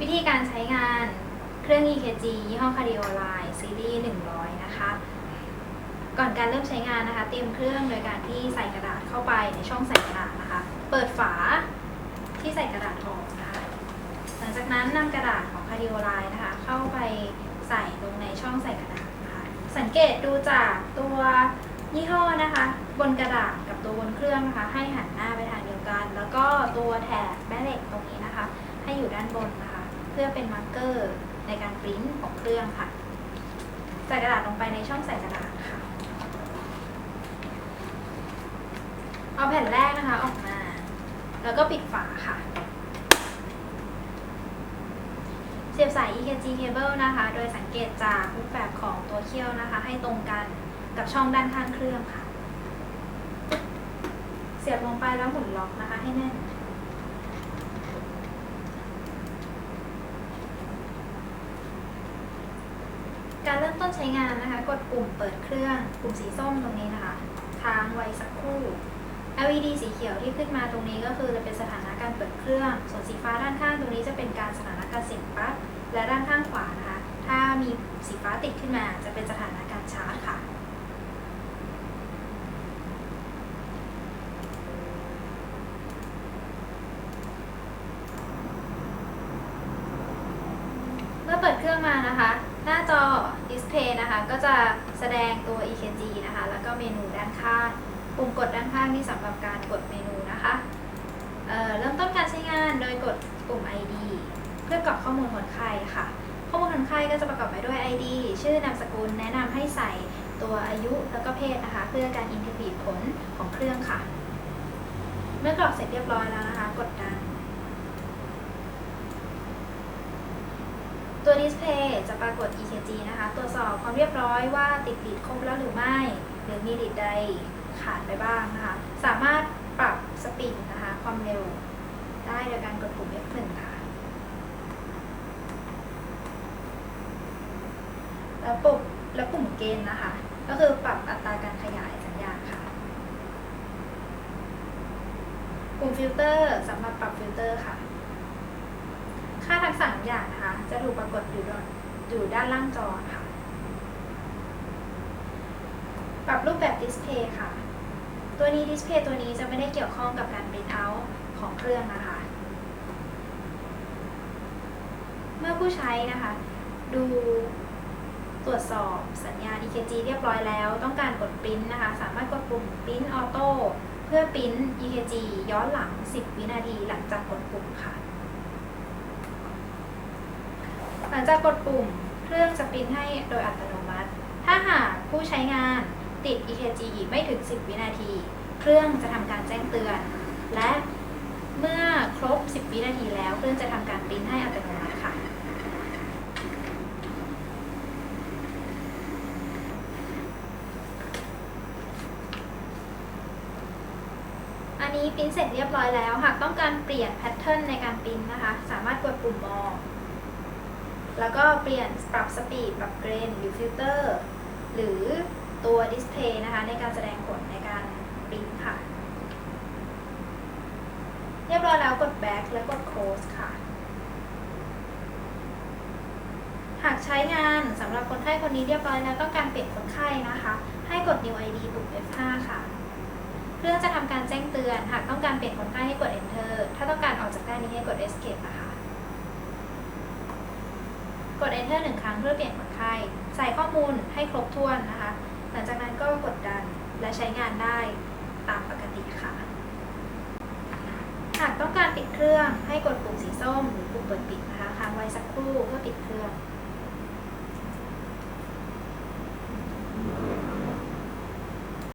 วิธีการใช้งานเครื่อง EKG ยี่ห้อ Cardio Line ซีรีส์100 นะคะ ก่อนการเริ่มใช้งานนะคะ เตรียมเครื่องโดยการที่ใส่กระดาษเข้าไปในช่องใส่กระดาษนะคะ เปิดฝาที่ใส่กระดาษออกนะคะ หลังจากนั้นนำกระดาษของ Cardio Line นะคะ เข้าไปใส่ลงในช่องใส่กระดาษนะคะ สังเกตดูจากตัวยี่ห้อนะคะ บนกระดาษกับตัวบนเครื่องนะคะ ให้หันหน้าไปทางเดียวกัน แล้วก็ตัวแถบแม่เหล็กตรงนี้นะคะ ให้อยู่ด้านบนนะคะ พื่อเป็นมาร์กเกอร์ในการปริ้นของเครื่องค่ะ ใส่กระดาษลงไปในช่องใส่กระดาษค่ะ เอาแผ่นแรกนะคะออกมา แล้วก็ปิดฝาค่ะ เสียบสาย EKG cable นะคะ โดยสังเกตจากรูปแบบของตัวเขี้ยวนะคะ ให้ตรงกันกับช่องด้านข้างเครื่องค่ะ เสียบลงไปแล้วหมุนล็อกนะคะให้แน่น การเริ่มต้นใช้งานนะคะ กดปุ่มเปิดเครื่องปุ่มสีส้มตรงนี้นะคะค้างไว้สักครู่ LED สีเขียวที่ขึ้นมาตรงนี้ก็คือจะเป็นสถานะการเปิดเครื่อง ส่วนสีฟ้าด้านข้างตรงนี้จะเป็นการสถานะการเสียบปลั๊กและด้านข้างขวานะคะ ถ้ามีสีฟ้าติดขึ้นมาจะเป็นสถานะการชาร์จค่ะ เมื่อเปิดเครื่องมานะคะ หน้าจอดิสเพย์นะคะ ก็จะแสดงตัว EKG นะคะ แล้วก็เมนูด้านข้างปุ่มกดด้านข้างที่สำหรับการกดเมนูนะคะเเริ่มต้นการใช้งานโดยกดปุ่ม ID เพื่อกรอกข้อมูลคนไข้ค่ะ ข้อมูลคนไข้ก็จะประกอบไปด้วย ID ชื่อนามสกุล แนะนำให้ใส่ตัวอายุแล้วก็เพศนะคะ เพื่อการอินทิบีผลของเครื่องค่ะ เมื่อกรอกเสร็จเรียบร้อยแล้วนะคะ กดดัน ตัว ดิสเพย์จะปรากฏ EKG นะคะ ตรวจสอบความเรียบร้อยว่าติดลีดครบแล้วหรือไม่ หรือมีลีดใดขาดไปบ้างนะคะ สามารถปรับสปีดนะคะ ความเร็วได้โดยการกดปุ่ม F1 ค่ะ แล้วปุ่มแล้วปุ่มเกณฑ์นะคะ ก็คือปรับอัตราการขยายสัญญาณค่ะ ปุ่มฟิลเตอร์สำหรับปรับฟิลเตอร์ค่ะ ค่าทั้งสามอย่างนะคะจะถูกปรากฏอยู่ดอยู่ด้านล่างจอค่ะ ปรับรูปแบบดิสเพย์ค่ะ ตัวนี้ดิสเพย์ตัวนี้จะไม่ได้เกี่ยวข้องกับการ print out ของเครื่องนะคะ เมื่อผู้ใช้นะคะ ดูตรวจสอบสัญญาณ EKG เรียบร้อยแล้ว ต้องการกดปริ้นนะคะ สามารถกดปุ่มปริ้นออโต้เพื่อปริ้น EKG ย้อนหลัง 10 วินาทีหลังจากกดปุ่มค่ะ ห ลังจากกดปุ่ม เครื่องจะปริ้นให้โดยอัตโนมัติ ถ้าหากผู้ใช้งานติด EKG ไม่ถึง 10 วินาที เครื่องจะทำการแจ้งเตือน และเมื่อครบ 10 วินาทีแล้ว เครื่องจะทำการปริ้นให้อัตโนมัติค่ะอันนี้ปริ้นเสร็จเรียบร้อยแล้ว หากต้องการเปลี่ยนแพทเทิร์นในการปริ้นนะคะ สามารถกดปุ่มมอง แล้วก็เปลี่ยนปรับสปีดปรับเกรนหรือฟิลเตอร์หรือตัวดิสเพย์นะคะในการแสดงผลในการปริ้นค่ะ เรียบร้อยแล้วกด back และกด close ค่ะ หากใช้งานสำหรับคนไข้คนนี้เรียบร้อยแล้วต้องการเปลี่ยนคนไข้นะคะ ให้กด new id ปุ่ม f5 ค่ะเครื่องจะทำการแจ้งเตือน หากต้องการเปลี่ยนคนไข้ให้กด enter ถ้าต้องการออกจากด้านนี้ให้กด escape นะคะ กด enter หนึ่งครั้งเพื่อเปลี่ยนคนไข้ ใส่ข้อมูลให้ครบถ้วนนะคะ หลังจากนั้นก็กดดันและใช้งานได้ตามปกติค่ะ หากต้องการปิดเครื่องให้กดปุ่มสีส้มหรือปุ่มเปิดปิดนะคะค้างไว้สักครู่เพื่อปิดเครื่อง